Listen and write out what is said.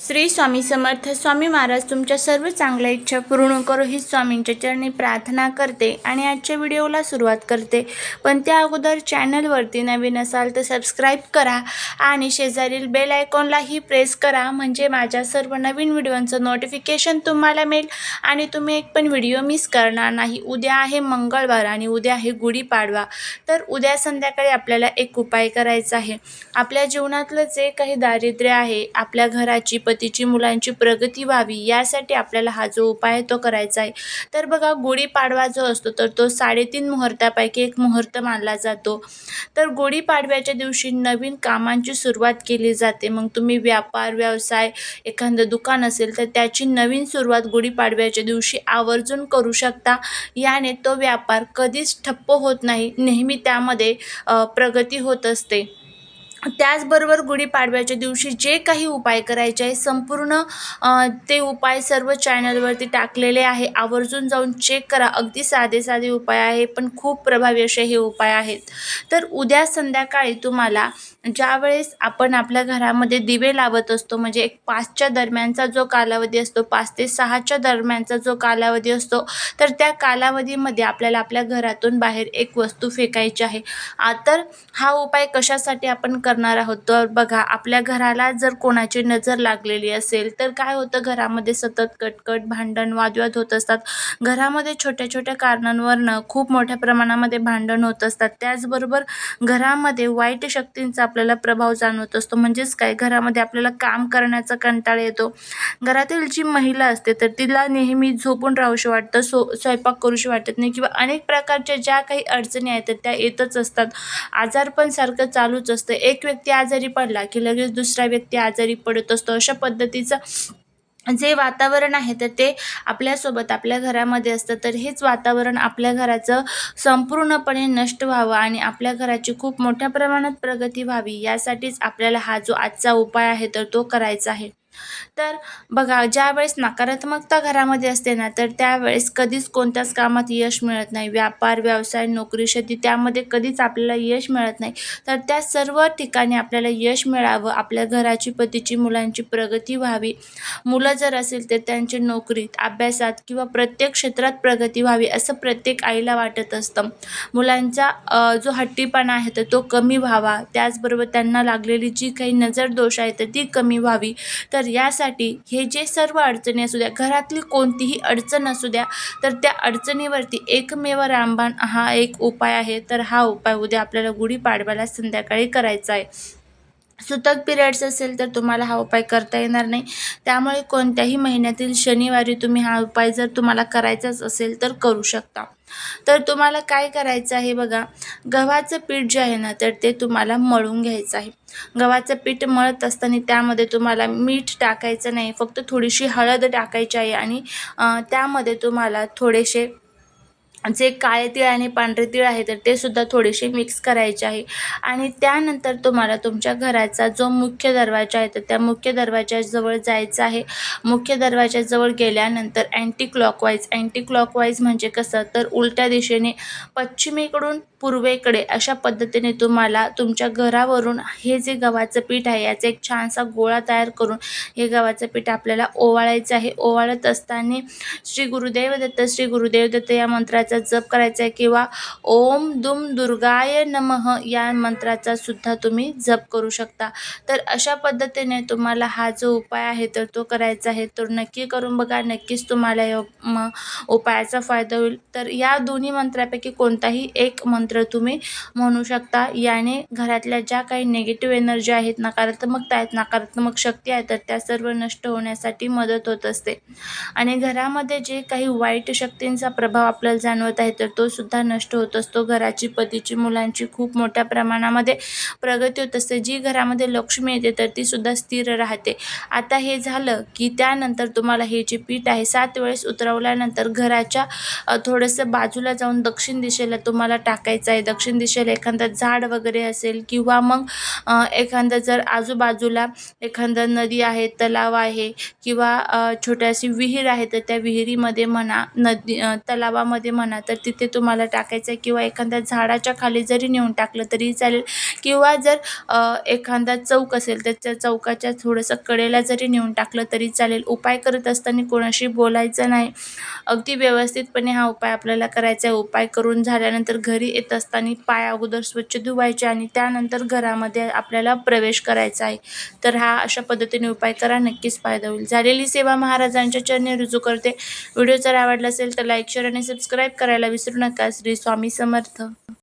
श्री स्वामी समर्थ स्वामी महाराज तुमच्या सर्व चांगल्या इच्छा पूर्ण करो ही स्वामींच्या चरणी प्रार्थना करते आणि आजच्या व्हिडिओला सुरुवात करते. पण त्या अगोदर चॅनलवरती नवीन असाल तर सबस्क्राईब करा आणि शेजारील बेल आयकॉनलाही प्रेस करा म्हणजे माझ्या सर्व नवीन व्हिडिओंचं नोटिफिकेशन तुम्हाला मिळेल आणि तुम्ही एक पण व्हिडिओ मिस करणार नाही. उद्या आहे मंगळवार आणि उद्या आहे गुढीपाडवा. तर उद्या संध्याकाळी आपल्याला एक उपाय करायचा आहे. आपल्या जीवनातलं जे काही दारिद्र्य आहे आपल्या घराची गणपतीची मुलांची प्रगती व्हावी यासाठी आपल्याला हा जो उपाय आहे तो करायचा आहे. तर बघा गुढीपाडवा जो असतो तर तो साडेतीन मुहूर्तापैकी एक मुहूर्त मानला जातो. तर गुढीपाडव्याच्या दिवशी नवीन कामांची सुरुवात केली जाते. मग तुम्ही व्यापार व्यवसाय एखादं दुकान असेल तर त्याची नवीन सुरुवात गुढीपाडव्याच्या दिवशी आवर्जून करू शकता. याने तो व्यापार कधीच ठप्प होत नाही. नेहमी त्यामध्ये प्रगती होत असते. त्याचबरोबर गुढीपाडव्याच्या दिवशी जे काही उपाय करायचे आहे संपूर्ण ते उपाय सर्व चॅनलवरती टाकलेले आहे. आवर्जून जाऊन चेक करा. अगदी साधे साधे उपाय आहे पण खूप प्रभावी असे हे उपाय आहेत. तर उद्या संध्याकाळी तुम्हाला ज्यावेळेस आपण आपल्या घरामध्ये दिवे लावत असतो म्हणजे एक पाचच्या दरम्यानचा जो कालावधी असतो पाच ते सहाच्या दरम्यानचा जो कालावधी असतो तर त्या कालावधीमध्ये आपल्याला आपल्या घरातून बाहेर एक वस्तू फेकायची आहे. तर हा उपाय कशासाठी आपण करणार आहोत. तर बघा आपल्या घराला जर कोणाची नजर लागलेली असेल तर काय होतं? घरामध्ये सतत कटकट भांडण वादविवाद होत असतात. घरामध्ये छोट्या छोट्या कारणांवरनं खूप मोठ्या प्रमाणामध्ये भांडण होत असतात. त्याचबरोबर घरामध्ये वाईट शक्तींचा आपल्याला प्रभाव जाणवत असतो. म्हणजेच काय? घरामध्ये आपल्याला काम करण्याचा कंटाळा येतो. घरातील जी महिला असते तर तिला नेहमी झोपून राहूशी वाटतं सो स्वयंपाक करूशी वाटत नाही किंवा अनेक प्रकारच्या ज्या काही अडचणी आहेत त्या येतच असतात. आजारपण सारखं चालूच असतं. एक एक व्यक्ती आजारी पडला की लगेच दुसरा व्यक्ती आजारी पडत असतो. अशा पद्धतीचं जे वातावरण आहे तर ते आपल्यासोबत आपल्या घरामध्ये असतं. तर हेच वातावरण आपल्या घराचं संपूर्णपणे नष्ट व्हावं आणि आपल्या घराची खूप मोठ्या प्रमाणात प्रगती व्हावी यासाठीच आपल्याला हा जो आजचा उपाय आहे तर तो करायचा आहे. तर बघा ज्यावेळेस नकारात्मकता घरामध्ये असते ना तर त्यावेळेस कधीच कोणत्याच कामात यश मिळत नाही. व्यापार व्यवसाय नोकरी शेती त्यामध्ये कधीच आपल्याला यश मिळत नाही. तर त्या सर्व ठिकाणी आपल्याला यश मिळावं आपल्या घराची पतीची मुलांची प्रगती व्हावी. मुलं जर असेल तर त्यांची नोकरीत अभ्यासात किंवा प्रत्येक क्षेत्रात प्रगती व्हावी असं प्रत्येक आईला वाटत असतं. मुलांचा जो हट्टीपणा आहे तर तो कमी व्हावा. त्याचबरोबर त्यांना लागलेली जी काही नजर दोष आहे तर ती कमी व्हावी. तर तर यासाठी हे जे सर्व अडचणी असू द्या घरातली कोणतीही अडचण असू द्या तर त्या अडचणीवरती एकमेव रामबाण हा एक उपाय आहे. तर हा उपाय उद्या आपल्याला गुढीपाडव्याला संध्याकाळी करायचा आहे. सुतक पिरियड्स असेल तर तुम्हाला हा उपाय करता येणार नाही. त्यामुळे कोणत्याही महिन्यातील शनिवारी तुम्ही हा उपाय जर तुम्हाला करायचाच असेल तर करू शकता. तर तुम्हाला काय करायचं आहे बघा गव्हाचं पीठ जे आहे ना तर ते तुम्हाला मळून घ्यायचं आहे. गव्हाचं पीठ मळत असताना त्यामध्ये तुम्हाला मीठ टाकायचं नाही फक्त थोडीशी हळद टाकायची आहे आणि त्यामध्ये तुम्हाला थोडेसे जे काळे तीळ आणि पांढरे तीळ आहे तर ते सुद्धा थोडेसे मिक्स करायचे आहे. आणि त्यानंतर तुम्हाला तुमच्या घराचा जो मुख्य दरवाजा आहे तर त्या मुख्य दरवाजाजवळ जायचं आहे. मुख्य दरवाजाजवळ गेल्यानंतर अँटी क्लॉकवाईज अँटी क्लॉकवाईज म्हणजे कसं? तर उलट्या दिशेने पश्चिमेकडून पूर्वेकडे अशा पद्धतीने तुम्हाला तुमच्या घरावरून हे जे गव्हाचं पीठ आहे याचा एक छानसा गोळा तयार करून हे गव्हाचं पीठ आपल्याला ओवाळायचं आहे. ओवाळत असताना श्री गुरुदेव दत्त श्री गुरुदेव दत्त या मंत्राचा जप करायचा आहे किंवा ओम दुम दुर्गाय नमः या मंत्राचा सुद्धा तुम्ही जप करू शकता. तर अशा पद्धतीने तुम्हाला हा जो उपाय आहे तर तो करायचा आहे. तर नक्की करून बघा नक्कीच तुम्हाला या म उपायाचा फायदा होईल. तर या दोन्ही मंत्रापैकी कोणताही एक मंत्र तुम्ही म्हणू शकता. याने घरातल्या ज्या काही निगेटिव्ह एनर्जी आहेत नकारात्मकता आहेत नकारात्मक शक्ती आहेत तर त्या सर्व नष्ट होण्यासाठी मदत होत असते. आणि घरामध्ये जे काही वाईट शक्तींचा प्रभाव आपल्याला जाणवतो आहे तर तो सुद्धा नष्ट होत असतो. घराची पतीची मुलांची खूप मोठ्या प्रमाणामध्ये प्रगती होत असते. जी घरामध्ये लक्ष्मी येते तर ती सुद्धा स्थिर राहते. आता हे झालं की त्यानंतर तुम्हाला हे जे पीठ आहे सात वेळेस उतरवल्यानंतर घराच्या थोडंसं बाजूला जाऊन दक्षिण दिशेला तुम्हाला टाकायचं आहे. दक्षिण दिशेला एखादं झाड वगैरे असेल किंवा मग एखादं जर आजूबाजूला एखादं नदी आहे तलाव आहे किंवा छोट्याशी विहीर आहे तर त्या विहिरीमध्ये म्हणा नदी तलावामध्ये म्हणा म्हणा तर तिथे तुम्हाला टाकायचं आहे किंवा एखाद्या झाडाच्या खाली जरी नेऊन टाकलं तरी चालेल. किंवा जर एखादा चौक असेल तर त्या चौकाच्या थोडंसं कडेला जरी नेऊन टाकलं तरी चालेल. उपाय करत असताना कोणाशी बोलायचं नाही. अगदी व्यवस्थितपणे हा उपाय आपल्याला करायचा आहे. उपाय करून झाल्यानंतर घरी येत असताना पाय अगोदर स्वच्छ धुवायचे आणि त्यानंतर घरामध्ये आपल्याला प्रवेश करायचा आहे. तर हा अशा पद्धतीने उपाय करा नक्कीच फायदा होईल. झालेली सेवा महाराजांच्या चरणी रुजू करते. व्हिडिओ जर आवडला असेल तर लाईक शेअर आणि सबस्क्राईब करायला विसरू नका. श्री स्वामी समर्थ.